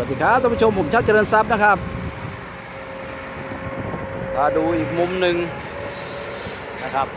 สวัสดีครับท่านผู้ชมผมชาติเจริญทรัพย์นะครับมาดูอีกมุมหนึ่งนะครับ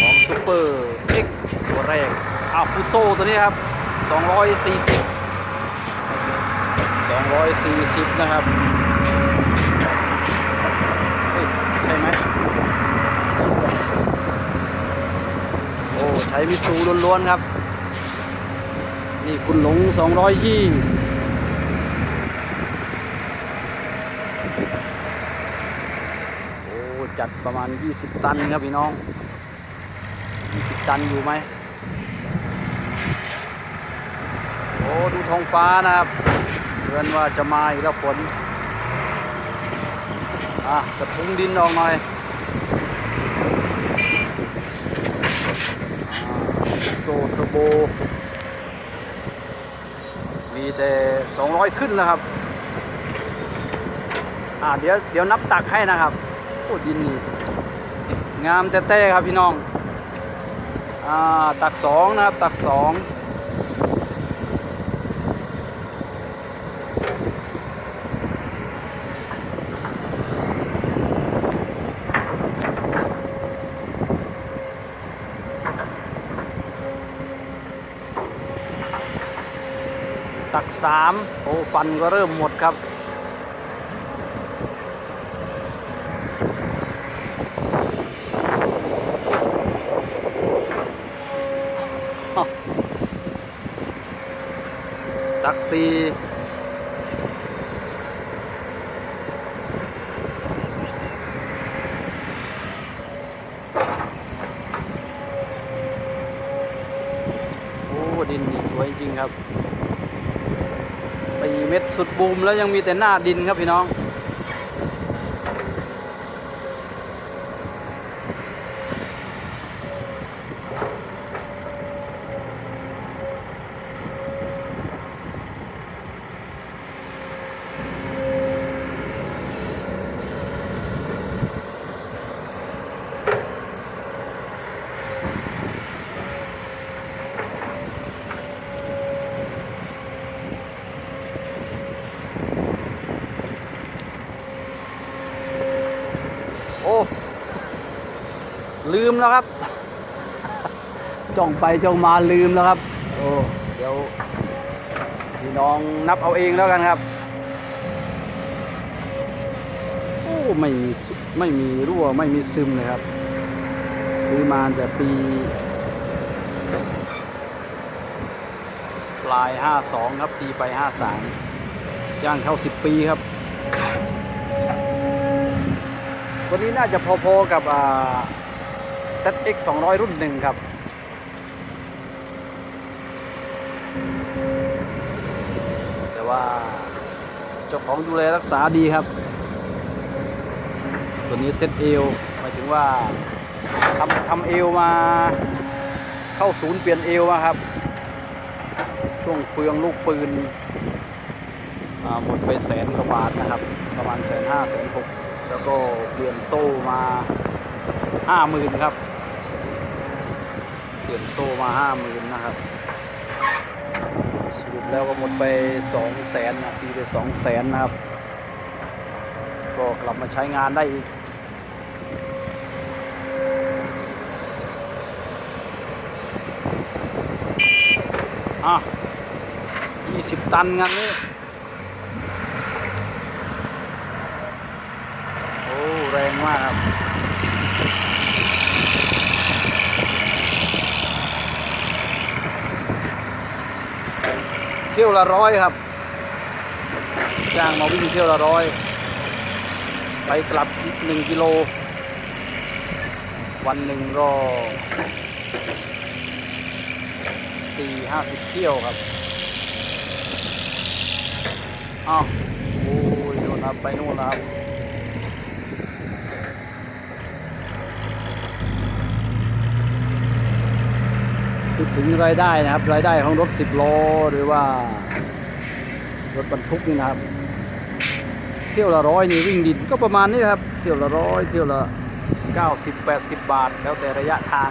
ของซูเปอร์เอ็กตัวแรกอาฟุโซตัวนี้ครับ 240 240 นะครับใช่ไหมโอ้ ใช้มิสูล้วนๆครับ นี่คุณหลง 220 จัดประมาณ 20 ตันครับพี่น้อง 20 ตันอยู่ไหมโอ้ดูท้องฟ้านะครับเพื่อนว่าจะมาอีกแล้วฝนอะกระทุ้งดินออกหน่อยอ่โซเทอร์โบ มีแต่ 200 ขึ้นแล้วครับ อ่าเดี๋ยว เดี๋ยวนับตักให้นะครับ อ้ดินนี่งามแต่แต่ครับพี่น้องอ่าตักสองนะครับตักสองตักสามโอ้ฟันก็เริ่มหมดครับ ตักซีโอ้ดินนี่สวยจริงครับ 4 เม็ดสุดบูมแล้วยังมีแต่หน้าดินครับพี่น้อง ลืมแล้วครับ จ้องไปจ้องมาลืมแล้วครับ โอ้เดี๋ยวพี่น้องนับเอาเองแล้วกันครับ โอ้ไม่มีไม่มีรั่วไม่มีซึมเลยครับ ซื้อมาแต่ปี ปลาย 52 ครับตีไป 53 ย่างเข้า 10 ปีครับ ตัวนี้น่าจะพอๆกับอ่า ZX 200 รุ่นหนึ่งครับ แต่ว่าเจ้าของดูแลรักษาดีครับ ตัวนี้เซ็ตเอวหมายถึงว่าทำทำเอวมาเข้าศูนย์เปลี่ยนเอวมาครับ ช่วงเฟืองลูกปืนหมดไปแสนกว่าบาทนะครับ ประมาณแสนห้าแสนหกแล้วก็เปลี่ยนโซ่มาห้าหมื่นครับ เปลี่ยนโซ่มาห้าหมื่นนะครับสรุปแล้วก็หมดไปสองแสนนะตีไปสองแสนนะครับ ก็กลับมาใช้งานได้อีกอะ20ตันงานนี้โอ้ แรงมากครับ เที่ยวละร้อยครับ จ้างมาวิ่งเที่ยวละร้อย ไปกลับหนึ่งกิโล วันหนึ่งก็สี่ห้าสิบเที่ยวครับอ้าวโอ้ยโดนครับไปนู่นแล้วครับ พูดถึงรายได้นะครับ รายได้ของรถ10ล้อหรือว่า รถบรรทุกนี่นะครับ เที่ยวละร้อยนี่วิ่งดินก็ประมาณนี้ครับ เที่ยวละร้อยเที่ยวละ90 80บาท แล้วแต่ระยะทาง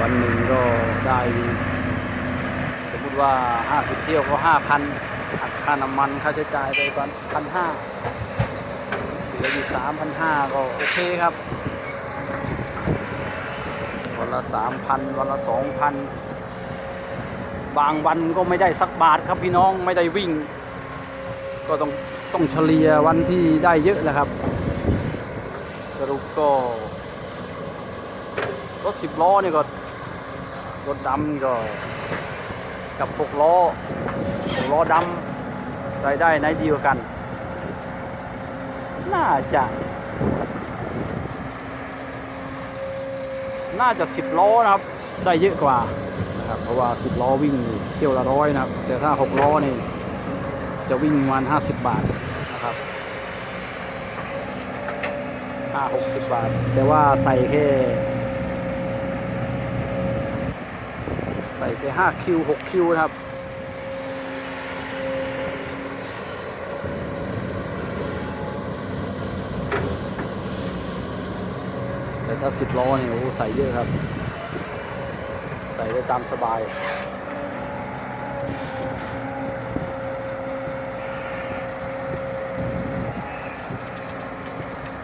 วันหนึ่งก็ได้ สมมุติว่า 50 เที่ยวก็ 5,000หักค่าน้ำมันค่าใช้จ่ายไปประมาณพันห้า เหลืออยู่3,500ก็โอเคครับ วันละ3,000วันละ2,000บางวันก็ไม่ได้สักบาทครับพี่น้องไม่ได้วิ่ง ก็ต้องต้องเฉลี่ยวันที่ได้เยอะแหละครับ สรุปก็รถสิบล้อนี่ก็รถดำก็กับหกล้อหกล้อดำรายได้ไหนดีกว่ากัน น่าจะ น่าจะสิบล้อนะครับ ได้เยอะกว่านะครับเพราะว่าสิบล้อวิ่งเที่ยวละร้อยนะครับ แต่ถ้าหกล้อนี่จะวิ่งประมาณห้าสิบบาทนะครับห้าหกสิบบาท แต่ว่าใส่แค่ใส่แค่ห้าคิวหกคิวนะครับ แต่ถ้าสิบล้อเนี่ยโอ้ใส่เยอะครับ ใส่ได้ตามสบาย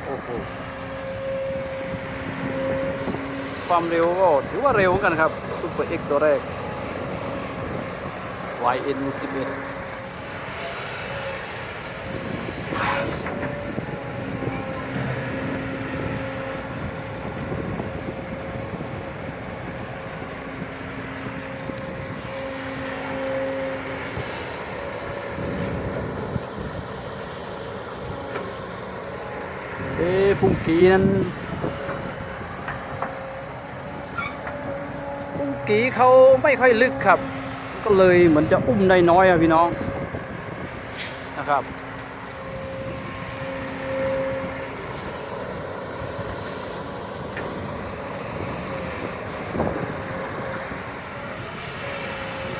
โอ้โหความเร็วก็ถือว่าเร็วกันครับซูเปอร์เอ็กตัวแรก YN11 เอ๊ะพุ่งกีนั้นอุ้งกีเขาไม่ค่อยลึกครับ ก็เลยเหมือนจะอุ้มได้น้อยอะพี่น้องนะครับ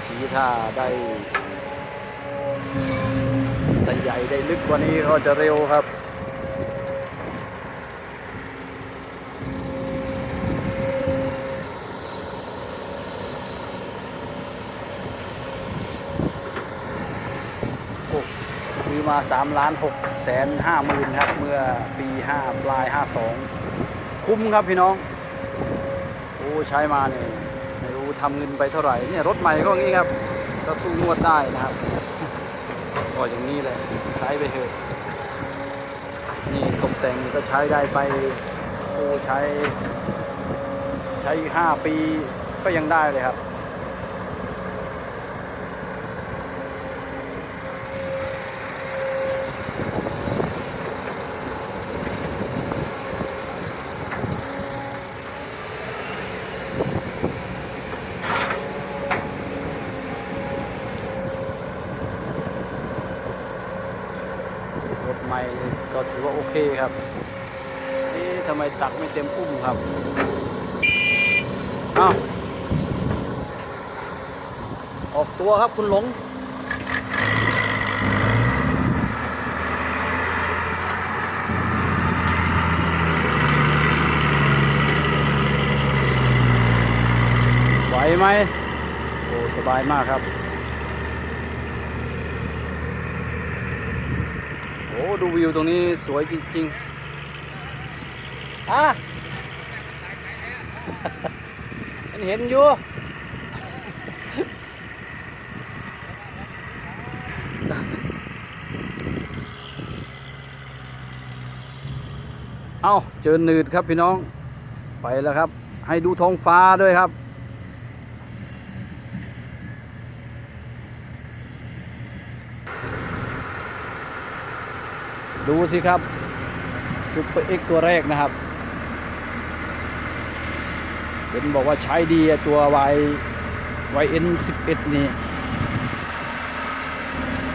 กีถ้าได้ได้ใหญ่ได้ลึกกว่านี้ก็จะเร็วครับ ซื้อมา3ล้าน6แสน5หมื่นครับ เมื่อปี 5 ปลาย 52 คุ้มครับพี่น้อง โอ้ใช้มาเนี่ยไม่รู้ทำเงินไปเท่าไหร่เนี่ยรถใหม่ก็อย่างนี้ครับ ก็สู้นวดได้นะครับ ก็อย่างนี้เลยใช้ไปเถอะนี่ตกแต่งก็ใช้ได้ไปโอ้ใช้ ใช้อีก5ปีก็ยังได้เลยครับ ม่ก็ถือว่าโอเคครับนี่ทำไมตักไม่เต็มอุ้มครับเอาออกตัวครับคุณหลงไหวไหมโอ้สบายมากครับ โอ้ ดูวิวตรงนี้สวยจริงๆอะเห็นเห็นอยู่ เอาเจอหนืดครับพี่น้อง ไปแล้วครับ ให้ดูท้องฟ้าด้วยครับ ดูสิครับซุปเปอร์เอ็กตัวแรกนะครับเห็นบอกว่าใช้ดีตัว Y YN 11นี่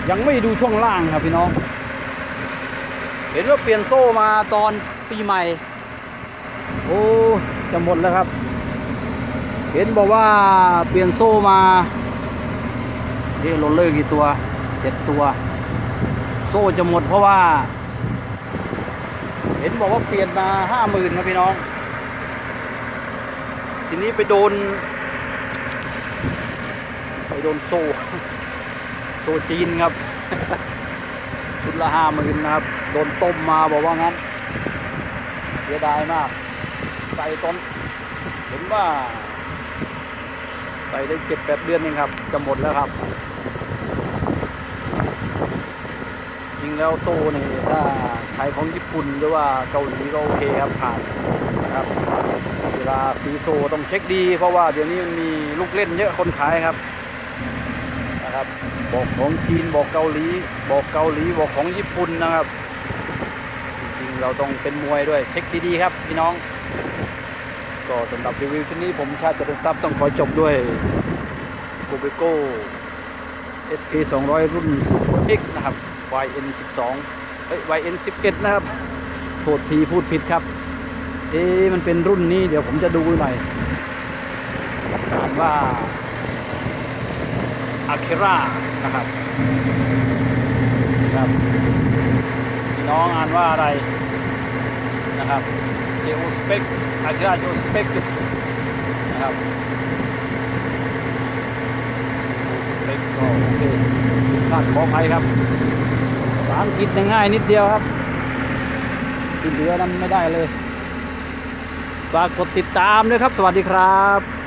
ยังไม่ดูช่วงล่างครับพี่น้อง เห็นว่าเปลี่ยนโซ่มาตอนปีใหม่ โอ้จะหมดแล้วครับ เห็นบอกว่าเปลี่ยนโซ่มาเอ๊ะโรลเลอร์กี่ตัวเจ็ดตัว โซ่จะหมดเพราะว่า เห็นบอกว่าเปลี่ยนมาห้าหมื่นครับพี่น้อง ทีนี้ไปโดน ไปโดนโซโซจีนครับ ชุดละห้าหมื่นนะครับ โดนต้มมาบอกว่างั้น เสียดายมาก ใส่ตอนเห็นว่า ใส่ได้เจ็ดแปดเดือนเองครับ จะหมดแล้วครับ จริง แล้วโซ่เนี่ยถ้าใช้ของญี่ปุ่นหรือว่าเกาหลีก็โอเคครับผ่านนะครับเวลาสีโซ่ต้องเช็คดี เพราะว่าเดี๋ยวนี้มันมีลูกเล่นเยอะคนขายครับนะครับบอกของจีนบอกเกาหลี บอกเกาหลีบอกของญี่ปุ่นนะครับ จริงๆเราต้องเป็นมวยด้วยเช็คดีๆครับพี่น้อง ก็สำหรับรีวิวที่นี้ผมชาติเจริญทรัพย์ต้องขอจบด้วยโกเบโก้ SK 200 รุ่น Super X นะครับ YN 12 เอ้ย YN 11 นะครับ โทษทีพูดผิดครับ เอ๊มันเป็นรุ่นนี้เดี๋ยวผมจะดูหน่อยอ่านว่า Akira นะครับครับพี่น้องอ่านว่าอะไรนะครับ Geo Spec Akira Geo Spec นะครับ Geo Spec ก็โอเคพลาดขออภัยครับ ภาษางกฤษง่ายนิดเดียวครับที่เหลือนั้นไม่ได้เลย ฝากกดติดตามด้วยครับ สวัสดีครับ